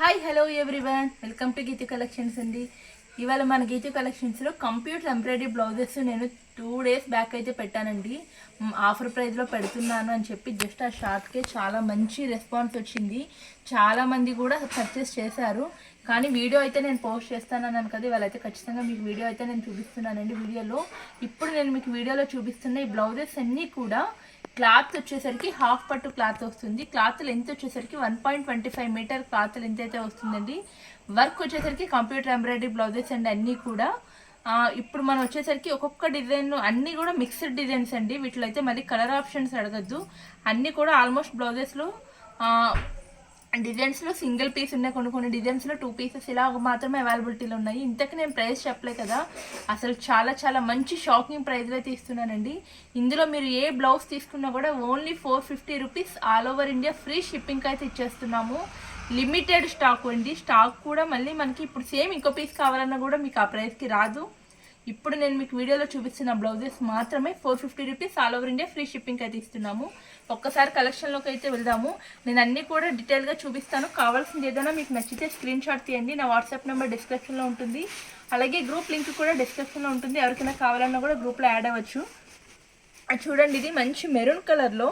Hi hello everyone welcome to Geethi collections అండి. ఇవాళ మన గీతి కలెక్షన్స్లో కంప్యూటర్ ఎంబ్రాయిడరీ బ్లౌజెస్ నేను టూ డేస్ బ్యాక్ అయితే పెట్టానండి. ఆఫర్ ప్రైస్లో పెడుతున్నాను అని చెప్పి జస్ట్ ఆ షార్ట్కే చాలా మంచి రెస్పాన్స్ వచ్చింది. చాలామంది కూడా పర్చేస్ చేశారు. కానీ వీడియో అయితే నేను పోస్ట్ చేస్తానన్నాను కదా ఇవాళ అయితే ఖచ్చితంగా మీకు వీడియో అయితే నేను చూపిస్తున్నానండి. వీడియోలో ఇప్పుడు నేను మీకు వీడియోలో చూపిస్తున్న ఈ బ్లౌజెస్ అన్నీ కూడా క్లాత్ వచ్చేసరికి హాఫ్ పట్టు క్లాత్ వస్తుంది. క్లాత్ లెంత్ వచ్చేసరికి one point twenty five meter cloth length అయితే వస్తుందండి. వర్క్ వచ్చేసరికి కంప్యూటర్ ఎంబ్రాయిడరీ బ్లౌజెస్ అండి అన్నీ కూడా. ఇప్పుడు మనం వచ్చేసరికి ఒక్కొక్క డిజైన్ అన్నీ కూడా మిక్స్డ్ డిజైన్స్ అండి. వీటిలో అయితే మళ్ళీ కలర్ ఆప్షన్స్ అడగద్దు. అన్నీ కూడా ఆల్మోస్ట్ బ్లౌజెస్లో డిజైన్స్లో సింగిల్ పీస్ ఉన్నాయి కొన్ని కొన్ని డిజైన్స్లో టూ పీసెస్ ఇలా మాత్రమే అవైలబిలిటీలో ఉన్నాయి. ఇంతకు నేను ప్రైస్ చెప్పలే కదా అసలు చాలా చాలా మంచి షాకింగ్ ప్రైస్లో అయితే ఇస్తున్నానండి. ఇందులో మీరు ఏ బ్లౌజ్ తీసుకున్నా కూడా only four fifty rupees all over India free shipping అయితే ఇచ్చేస్తున్నాము. లిమిటెడ్ స్టాక్ అండి. స్టాక్ కూడా మళ్ళీ మనకి ఇప్పుడు సేమ్ ఇంకో పీస్ కావాలన్నా కూడా మీకు ఆ ప్రైస్కి రాదు. ఇప్పుడు నేను మీకు వీడియోలో చూపిస్తున్న బ్లౌజెస్ మాత్రమే four fifty rupees all over India free shipping అయితే ఇస్తున్నాము. ఒక్కసారి కలెక్షన్లోకి అయితే వెళ్దాము. నేను అన్నీ కూడా డీటెయిల్గా చూపిస్తాను. కావాల్సింది ఏదైనా మీకు నచ్చితే స్క్రీన్ షాట్ తీయండి. నా వాట్సాప్ నెంబర్ డిస్క్రిప్షన్లో ఉంటుంది. అలాగే గ్రూప్ లింక్ కూడా డిస్క్రిప్షన్లో ఉంటుంది. ఎవరికైనా కావాలన్నా కూడా గ్రూప్లో యాడ్ అవ్వచ్చు. అది చూడండి ఇది మంచి మెరూన్ కలర్లో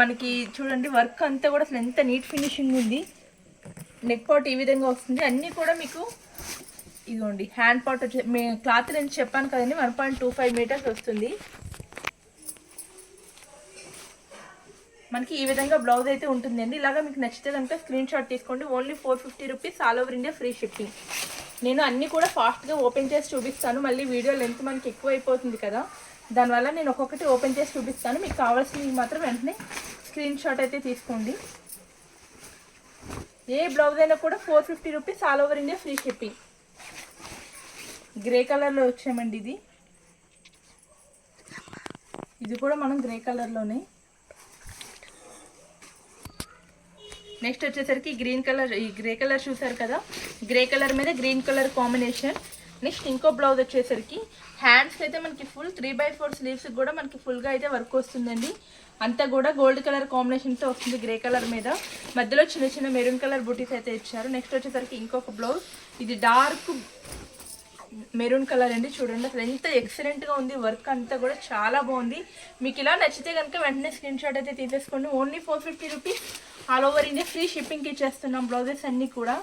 మనకి చూడండి వర్క్ అంతా కూడా అసలు ఎంత నీట్ ఫినిషింగ్ ఉంది. నెక్ పాట్ ఈ విధంగా వస్తుంది. అన్నీ కూడా మీకు ఇదిగోండి హ్యాండ్ పాట్ వచ్చి మే క్లాత్ నేను చెప్పాను కదండి one point two five meters వస్తుంది. మనకి ఈ విధంగా బ్లౌజ్ అయితే ఉంటుందండి. ఇలాగా మీకు నచ్చితే కనుక స్క్రీన్ షాట్ తీసుకోండి. Only four fifty rupees all over India free shipping. నేను అన్నీ కూడా ఫాస్ట్గా ఓపెన్ చేసి చూపిస్తాను. మళ్ళీ వీడియో లెంత్ మనకి ఎక్కువ అయిపోతుంది కదా. దానివల్ల నేను ఒక్కొక్కటి ఓపెన్ చేసి చూపిస్తాను. మీకు కావాల్సినవి మాత్రం వెంటనే స్క్రీన్ షాట్ అయితే తీసుకోండి. ఏ బ్లౌజ్ అయినా కూడా four fifty rupees all over India free shipping. Grey కలర్లో వచ్చామండి ఇది. ఇది కూడా మనం గ్రే కలర్లోనే నెక్స్ట్ వచ్చేసరికి గ్రీన్ కలర్ ఈ గ్రే కలర్ చూసారు కదా? గ్రే కలర్ మీద గ్రీన్ కలర్ కాంబినేషన్. నెక్స్ట్ ఇంకో బ్లౌజ్ వచ్చేసరికి హ్యాండ్స్కి అయితే మనకి ఫుల్ త్రీ బై ఫోర్ స్లీవ్స్కి కూడా మనకి ఫుల్గా అయితే వర్క్ వస్తుందండి. అంతా కూడా గోల్డ్ కలర్ కాంబినేషన్తో వస్తుంది గ్రే కలర్ మీద. మధ్యలో చిన్న చిన్న మెరూన్ కలర్ బూటీస్ అయితే ఇచ్చారు. నెక్స్ట్ వచ్చేసరికి ఇంకొక బ్లౌజ్. ఇది డార్క్ మెరూన్ కలర్ అండి చూడండి. అసలు ఎంత ఎక్సలెంట్గా ఉంది. వర్క్ అంతా కూడా చాలా బాగుంది. మీకు ఇలా నచ్చితే కనుక వెంటనే స్క్రీన్ షాట్ అయితే తీసేసుకోండి. Only four fifty rupees all over India free షిప్పింగ్కి ఇచ్చేస్తున్నాం బ్లౌజెస్ అన్నీ కూడా.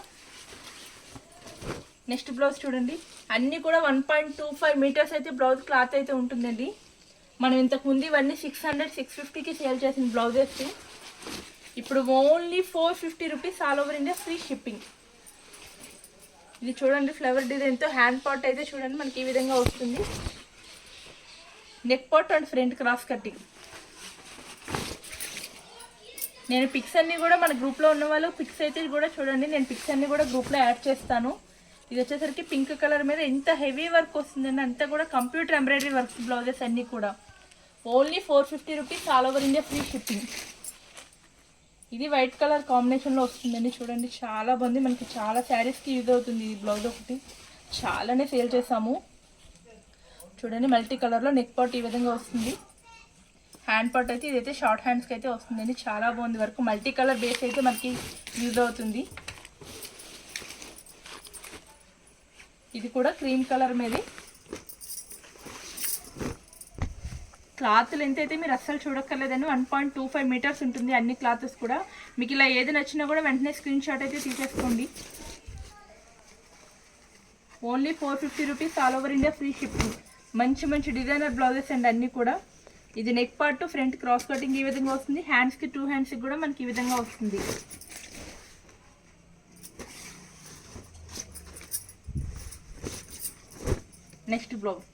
నెక్స్ట్ బ్లౌజ్ చూడండి. అన్నీ కూడా one point two five meters అయితే బ్లౌజ్ క్లాత్ అయితే ఉంటుందండి. మనం ఇంతకుముందు ఇవన్నీ సిక్స్ హండ్రెడ్ సిక్స్ ఫిఫ్టీకి సేల్ చేసిన బ్లౌజెస్ ఇప్పుడు only four fifty rupees all over India free shipping ఇది చూడండి ఫ్లవర్ డిజైన్తో హ్యాండ్ పాట్ అయితే చూడండి మనకి ఈ విధంగా వస్తుంది. Neck part and front cross cutting నేను పిక్స్ అన్ని కూడా మన గ్రూప్లో ఉన్న వాళ్ళు పిక్స్ అయితే కూడా చూడండి నేను పిక్స్ అన్ని కూడా గ్రూప్లో యాడ్ చేస్తాను. ఇది వచ్చేసరికి పింక్ కలర్ మీద ఎంత హెవీ వర్క్ వస్తుందండి అంతా కూడా కంప్యూటర్ ఎంబ్రాయిడరీ వర్క్ బ్లౌజెస్ అన్నీ కూడా. Only four fifty rupees all over India free shipping ఇది వైట్ కలర్ కాంబినేషన్లో వస్తుందండి. చూడండి చాలా బాగుంది. మనకి చాలా శారీస్కి యూజ్ అవుతుంది ఈ బ్లౌజ్ ఒకటి. చాలానే సేల్ చేసాము చూడండి మల్టీ కలర్లో నెక్ పాట్ ఈ విధంగా వస్తుంది. హ్యాండ్ పాట్ అయితే ఇదైతే షార్ట్ హ్యాండ్స్కి అయితే వస్తుందండి. చాలా బాగుంది వరకు. మల్టీ కలర్ బేస్ అయితే మనకి యూజ్ అవుతుంది. ఇది కూడా క్రీమ్ కలర్ మీది. క్లాత్లు ఎంత అయితే మీరు అస్సలు చూడక్కర్లేదని one point two five meters ఉంటుంది అన్ని క్లాత్స్ కూడా. మీకు ఇలా ఏది నచ్చినా కూడా వెంటనే స్క్రీన్ షాట్ అయితే తీసేసుకోండి. Only four fifty rupees all over India free shipping. మంచి మంచి డిజైనర్ బ్లౌజెస్ అండి అన్నీ కూడా. ఇది neck part front cross cutting ఈ విధంగా వస్తుంది. హ్యాండ్స్కి టూ హ్యాండ్స్కి కూడా మనకి ఈ విధంగా వస్తుంది. Next blouse.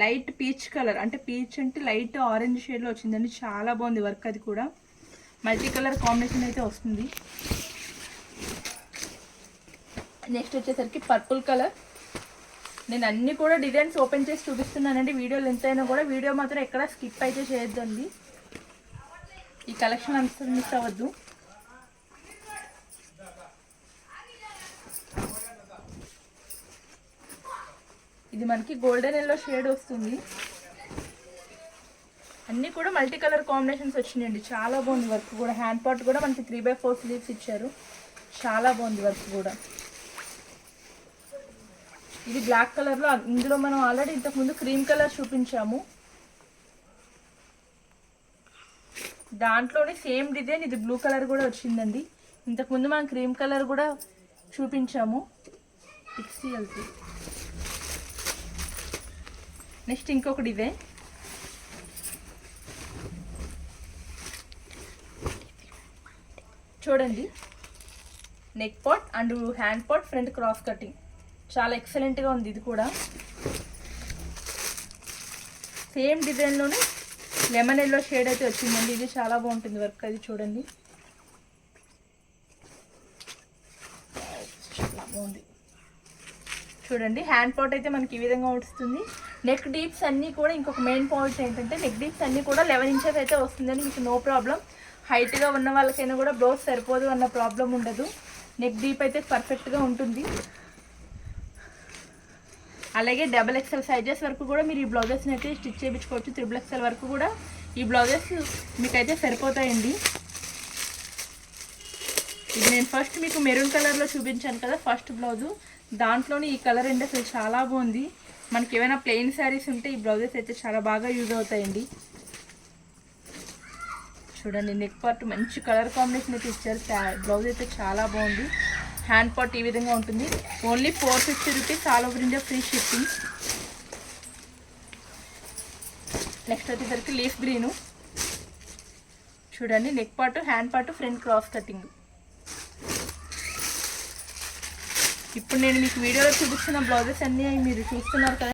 Light peach colour అంటే పీచ్ అంటే లైట్ ఆరెంజ్ షేడ్లో వచ్చిందండి. చాలా బాగుంది వర్క్ అది కూడా. మల్టీ కలర్ కాంబినేషన్ అయితే వస్తుంది. నెక్స్ట్ వచ్చేసరికి పర్పుల్ కలర్. నేను అన్ని కూడా డిజైన్స్ ఓపెన్ చేసి చూపిస్తున్నానండి. వీడియోలు ఎంతైనా అయినా కూడా. వీడియో మాత్రం ఎక్కడ స్కిప్ అయితే చేయొద్దండి. ఈ కలెక్షన్ అంతా మిస్ అవ్వద్దు. ఇది మనకి గోల్డెన్ ఎల్లో షేడ్ వస్తుంది. అన్నీ కూడా మల్టీ కలర్ కాంబినేషన్స్ వచ్చినాయండి. చాలా బాగుంది వర్క్ కూడా. హ్యాండ్ పార్ట్ కూడా మనకి త్రీ బై ఫోర్ స్లీవ్స్ ఇచ్చారు. చాలా బాగుంది వర్క్ కూడా. ఇది బ్లాక్ కలర్లో ఇందులో మనం ఆల్రెడీ ఇంతకుముందు క్రీమ్ కలర్ చూపించాము. దాంట్లోనే సేమ్ డిజైన్ ఇది బ్లూ కలర్ కూడా వచ్చిందండి. ఇంతకుముందు మనం క్రీమ్ కలర్ కూడా చూపించాము. పిక్సిఎల్కి నెక్స్ట్ ఇంకొకటి ఇదే. చూడండి. Neck part and hand part front cross cutting చాలా ఎక్సలెంట్గా ఉంది ఇది కూడా. సేమ్ డిజైన్లోనే లెమన్ ఎల్లో షేడ్ అయితే వచ్చిందండి. ఇది చాలా బాగుంటుంది వర్క్ అది చూడండి. చాలా బాగుంది. చూడండి హ్యాండ్ పాట్ అయితే మనకి ఈ విధంగా వస్తుంది నెక్ డీప్స్ అన్నీ కూడా ఇంకొక మెయిన్ పాయింట్ ఏంటంటే నెక్ డీప్స్ అన్నీ కూడా లెవెన్ ఇంచెస్ అయితే వస్తుందని మీకు నో ప్రాబ్లం. హైట్గా ఉన్న వాళ్ళకైనా కూడా బ్లౌజ్ సరిపోదు అన్న ప్రాబ్లం ఉండదు. నెక్ డీప్ అయితే పర్ఫెక్ట్గా ఉంటుంది. అలాగే డబల్ ఎక్స్ఎల్ సైజెస్ వరకు కూడా మీరు ఈ బ్లౌజెస్ని అయితే స్టిచ్ చేయించుకోవచ్చు. త్రిబుల్ ఎక్స్ఎల్ వరకు కూడా ఈ బ్లౌజెస్ మీకైతే సరిపోతాయండి. ఇది నేను ఫస్ట్ మీకు మెరూన్ కలర్లో చూపించాను కదా ఫస్ట్ బ్లౌజు దాంట్లోనే ఈ కలర్ అండి అసలు చాలా బాగుంది. మనకి ఏమైనా ప్లెయిన్ శారీస్ ఉంటే ఈ బ్లౌజెస్ అయితే చాలా బాగా యూజ్ అవుతాయండి. చూడండి నెక్ పార్ట్ మంచి కలర్ కాంబినేషన్ అయితే ఇచ్చారు. బ్లౌజ్ అయితే చాలా బాగుంది. హ్యాండ్ పార్ట్ ఈ విధంగా ఉంటుంది. Only four fifty rupees all over India free shipping next వచ్చేసరికి లీఫ్ గ్రీను చూడండి neck part hand part front cross cutting ఇప్పుడు నేను మీకు వీడియోలో చూపిస్తున్న బ్లౌజెస్ అన్నీ మీరు చూస్తున్నారు కదా.